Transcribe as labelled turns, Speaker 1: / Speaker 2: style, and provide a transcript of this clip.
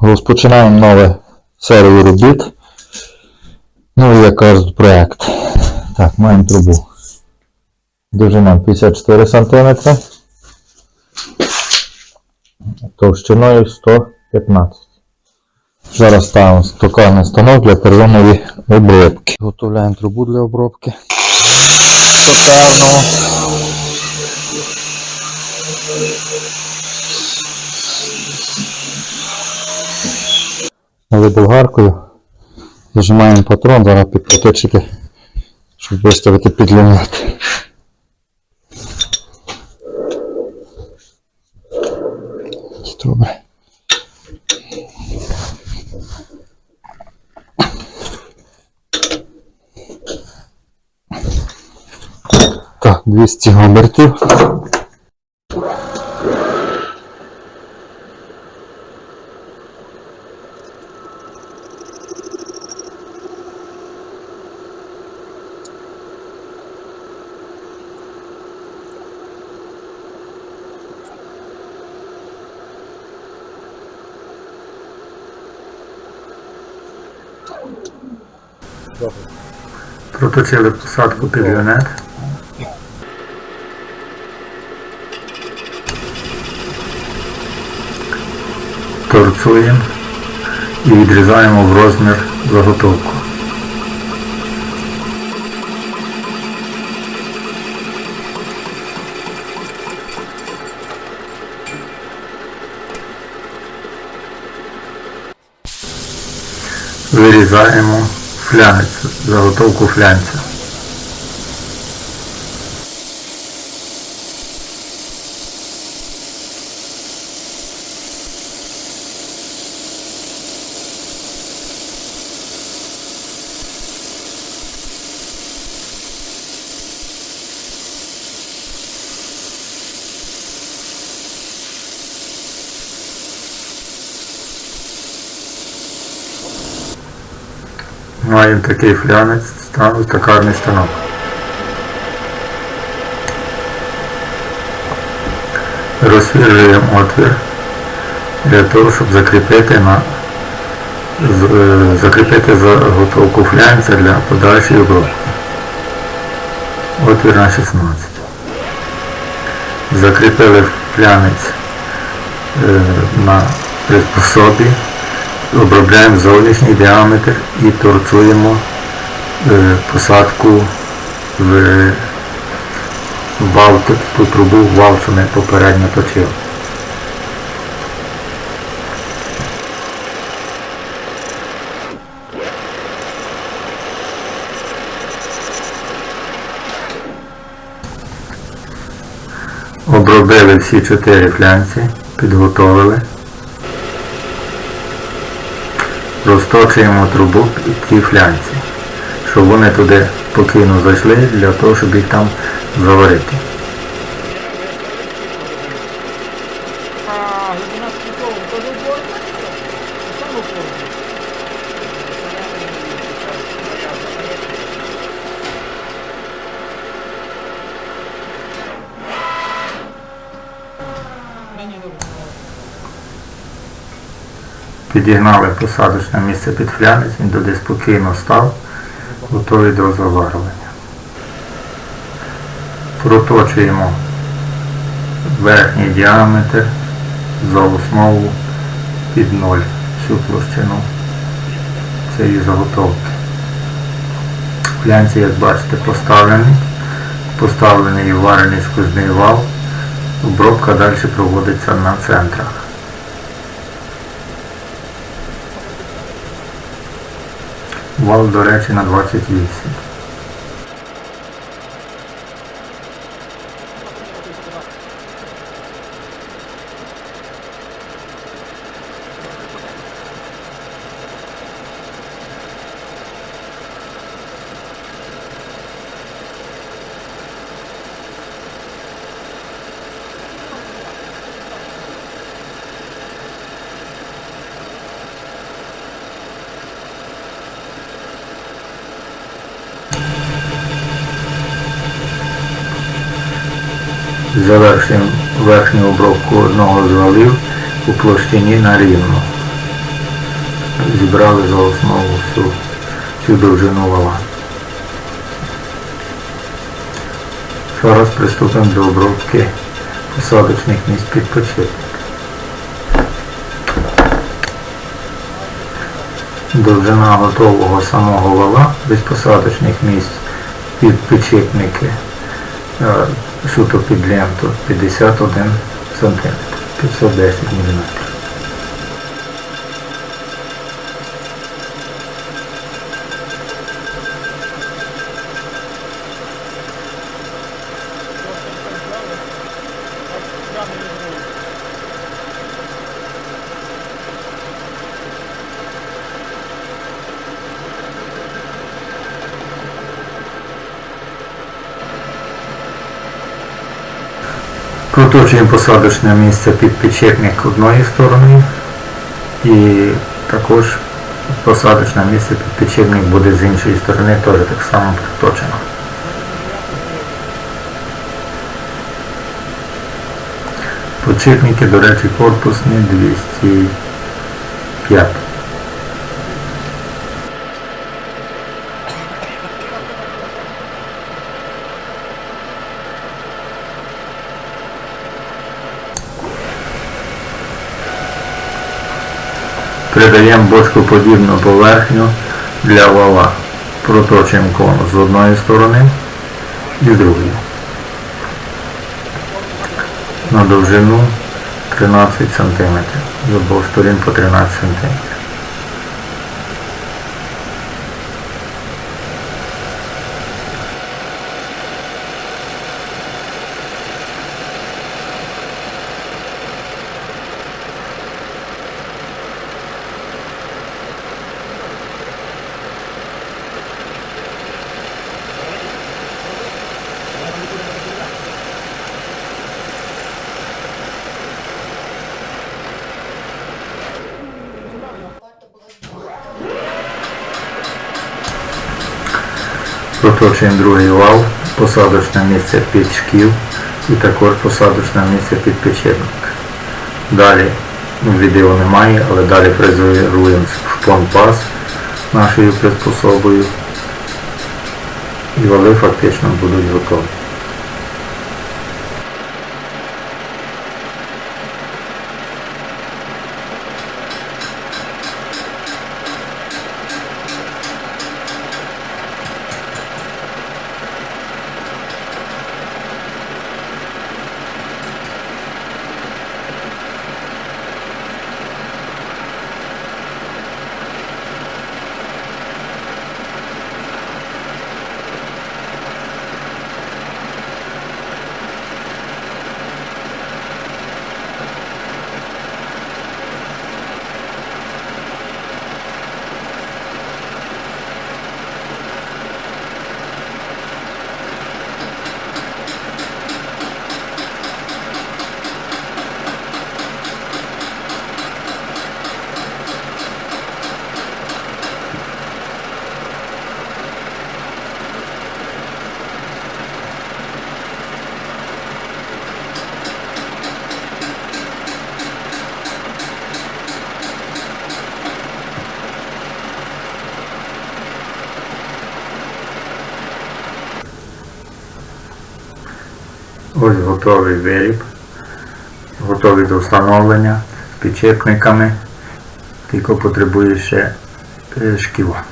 Speaker 1: Розпочинаємо нове серію робіт. Ну, як кажуть, проект. Так, маємо трубу. Довжина 54 см. Товщиною 115 Зараз ставимо стокарний станок для первинної обробки. Готовляємо трубу для обробки. Токарного. Але болгаркою зажимаємо патрон, зараз підпоточити, щоб виставити підлімет. Добре. Так, 200 обертів.
Speaker 2: Проточили посадку під люнет. Торцуємо і відрізаємо в розмір заготовку. Вирізаємо флянець, заготовку флянця. Маємо такий флянець, токарний станок. Розсвіжуємо отвір для того, щоб закріпити на е, закріпити заготовку флянця для подальшої обробки. Отвір на 16. Закріпили флянець е, на приспособі обробляємо зовнішній діаметр і торцуємо е, посадку в вал, ту- трубу вал, ми попередньо точили. Обробили всі чотири флянці, підготовили. Розточуємо трубу під ті флянці, щоб вони туди спокійно зайшли для того, щоб їх там заварити.
Speaker 3: Мені.
Speaker 2: Підігнали посадочне місце під флянець, він туди спокійно став, готовий до заварювання. Проточуємо верхній діаметр за основу під ноль всю площину цієї заготовки. Флянці, як бачите, поставлені, поставлений і варений сквозний вал. Обробка далі проводиться на центрах. Вал, до речі, на 28. Завершуємо верхню обробку одного з валів у площині на рівно. зібрали за основу всю, всю довжину вала. Зараз приступимо до обробки посадочних місць під підпочинок. Довжина готового самого вала без посадочних місць під підшипники е, суто під ленту 51 см, 510 мм. Проточуємо посадочне місце під підшипник одної сторони і також посадочне місце під підшипник буде з іншої сторони теж так само проточено. Подшипники, до речі, корпусні 205. Придаємо бочкоподібну поверхню для вала. Проточуємо конус з одної сторони і з другої. На довжину 13 см. З обох сторін по 13 см. Проточуємо другий вал, посадочне місце під шків і також посадочне місце під печерник. Далі відео немає, але далі фрезеруємо шпон-пас нашою приспособою. І вали фактично будуть готові. Ось готовий виріб, готовий до встановлення з підчепниками, тільки потребує ще е, шківа.